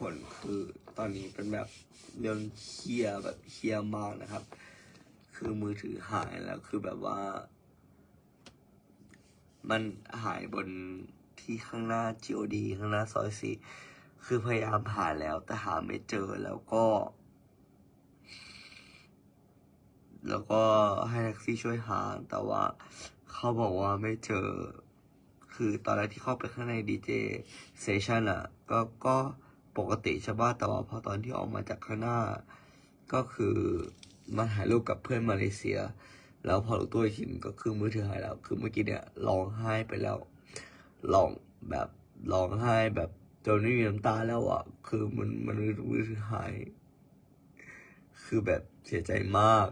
คน คือตอนนี้เป็นแบบเรื่องเครียดแบบเครียดมากนะครับ คือมือถือหายแล้วคือแบบว่า มันหายบนที่ข้างหน้า GOD ข้างหน้าซอยสี่คือพยายามหาแล้วแต่หาไม่เจอแล้วก็ แล้วก็ให้แท็กซี่ช่วยหา แต่ว่าเขาบอกว่าไม่เจอ คือตอนแรกที่เข้าไปข้างในดีเจเซชันอะ ก็ก็ ปกติใช่ป่ะแต่ว่าพอตอนที่ออกมาจากข้างหน้า ก็คือมาถ่ายรูปกับเพื่อนมาเลเซีย แล้วพอรู้ตัวอีกทีก็คือมือถือหายแล้ว คือเมื่อกี้เนี่ยร้องไห้ไปแล้วร้องแบบร้องไห้แบบจนไม่มีน้ำตาแล้วอะ คือมันมันมือถือหาย คือแบบเสียใจมาก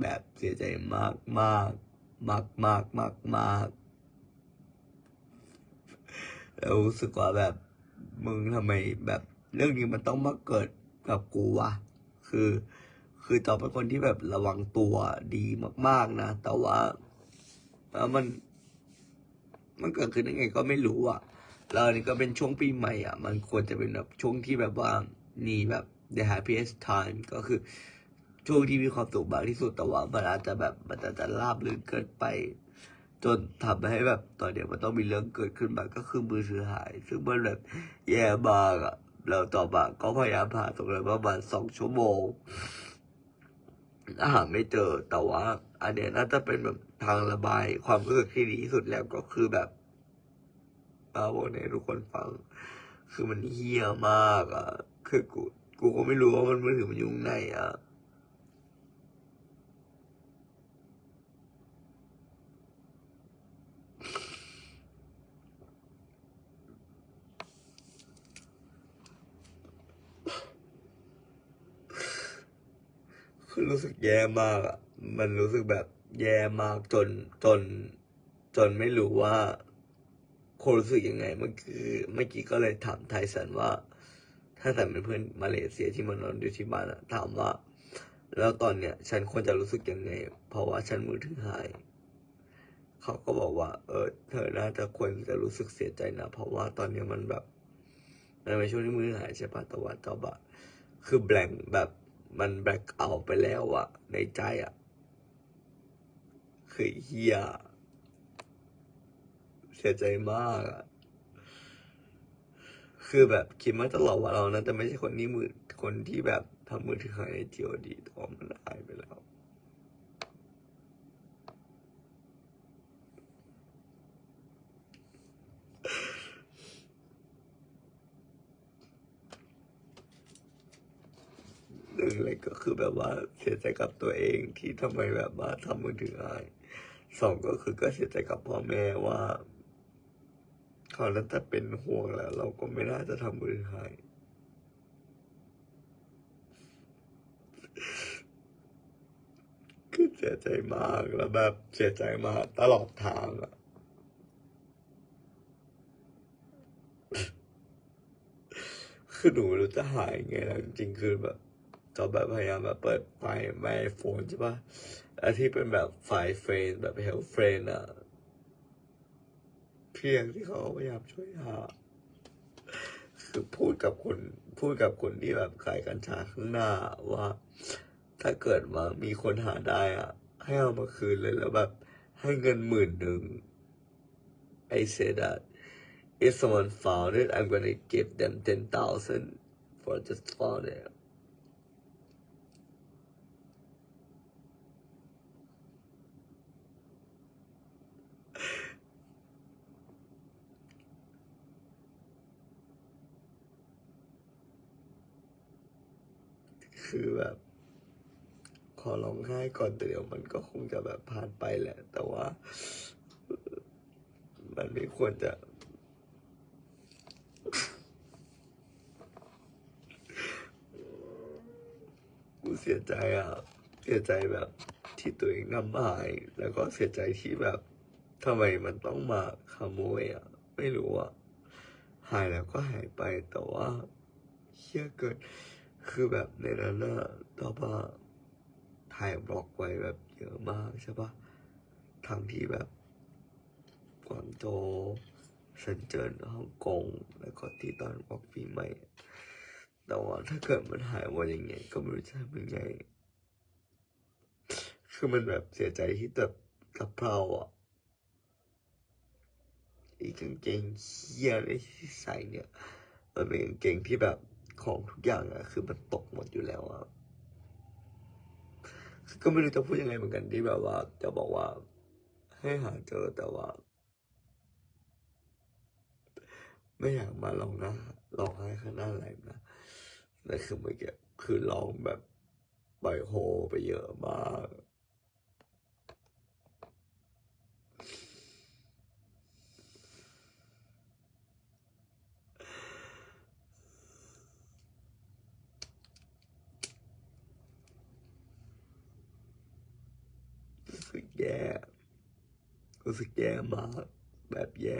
แบบเสียใจมากมากมากมากมากมากแล้วรู้สึกว่าแบบ มึงทำไมแบบเรื่องนี้มันต้องมาเกิดกับกูวะ คือ คือตอเป็นคนที่แบบระวังตัวดีมาก ๆนะ แต่ว่าแล้วมัน มันเกิดขึ้นได้ไงก็ไม่รู้อะ แล้วอันนี้ก็เป็นช่วงปีใหม่อะ มันควรจะเป็นแบบช่วงที่แบบว่านีแบบ the happiest time ก็คือช่วงที่มีความสุขมากที่สุดแต่ว่ามันอาจจะแบบมันอาจจะลาบลื่นเกินไป จนทำให้แบบตอนเนี้ยมันต้องมีเรื่องเกิดขึ้นมาก็คือมือถือหาย ซึ่งมันแบบแย่มากอะแล้วต่อมาก็พยายามหาตรงนั้นประมาณสองชั่วโมงหาไม่เจอแต่ว่าอันเนี้ยน่าจะเป็นแบบทางระบาย ความรู้สึกที่ดีที่สุดแล้วก็คือแบบเอาบอกให้ทุกคนฟัง คือมันเฮี้ยมากอะคือกูกูก็ไม่รู้ว่ามันมือถือมันอยุ่ข้างในอะ คือรู้สึกแย่มากอะมันรู้สึกแบบแย่มากจนจน จนไม่รู้ว่าคนรู้สึกยังไงเมื่อกี้เมื่อกี้ก็เลยถามไทสันว่า ถ้าแต่เป็นเพื่อนมาเลเซียที่มานอนอยู่ที่บ้านอะถามว่า แล้วตอนเนี้ย ฉันควรจะรู้สึกยังไง เพราะว่าฉันมือถือหายเขาก็บอกว่า เออ เธอน่าจะควรจะรู้สึกเสียใจนะเพราะว่าตอนเนี้ยมันแบบมันเป็นช่วงที่มือหายใช่ปะแต่ว่าจอบะคือแบงแบบ มันแบล็คเอาไปแล้วอะในใจอะคือเฮียเสียใจมากอะคือแบบคิดมาตลอดว่าเรานะแต่ไม่ใช่คนนี้มือคนที่แบบทำมือถือหายในจีโอดีตอมันหายไปแล้ว งเลยก็คือแบบว่าเสียใจกับตัวเองที่ทำไมแบบว่าทำมือถือหายสองก็คือก็เสียใจกับพ่อแม่ว่าเขานั้นจะเป็นห่วงแล้ว เราก็ไม่น่าจะทำมือถือหายคือเสียใจมากแล้วแบบเสียใจมากตลอดทางอะคือหนูรู้จะหายไงแล้วจริงๆคือแบบ จอแบบพยายามแบบเปิดไฟไมโฟนใช่ปะแล้วที่เป็นแบบไฟเฟรนแบบเฮลเฟรนอะเพียงที่เขาพยายามช่วยหา คือพูดกับคนพูดกับคนที่แบบขายกัญชาข้างหน้าว่า ถ้าเกิดว่ามีคนหาได้อะให้เอามาคืนเลยแล้วแบบให้เงินหมื่นหนึ่ง I said that if someone found it I'm gonna give them ten thousand for just found it คือแบบ ขอร้องไห้ก่อนแต่เดี๋ยวมันก็คงจะแบบผ่านไปแหละ แต่ว่า มันไม่ควรจะ กูเสียใจอะ เสียใจแบบที่ตัวเองทำหาย แล้วก็เสียใจที่แบบทำไมมันต้องมาขโมยอะ ไม่รู้อะ หายแล้วก็หายไปแต่ว่าเชี่ยเกิด คือแบบในนั้นนะต่อมาถ่ายบล็อกไว้แบบเยอะมากใช่ปะทั้งที่แบบกวางโจวเซินเจิ้นฮ่องกง แล้วก็ที่ตอนบล็อกปีใหม่ แต่ว่าถ้าเกิดมันหายวันยังไงก็ไม่รู้จะทำยังไง คือมันแบบเสียใจที่แบบกับเราอะอีกกางเกงเฮียในที่ใส่เนี่ย มันเป็นกางเกงที่แบบ ของทุกอย่างอะคือมันตกหมดอยู่แล้วอะก็ไม่รู้จะพูดยังไงเหมือนกันที่แบบว่า จะบอกว่า ให้หาเจอแต่ว่า ไม่อยากมาลองน้าลองให้ข้างหน้าอะไรนะแต่คือเมื่อกี้คือลองแบบปล่อยโฮไปเยอะมาก รู้สึกแย่รู้สึกแย่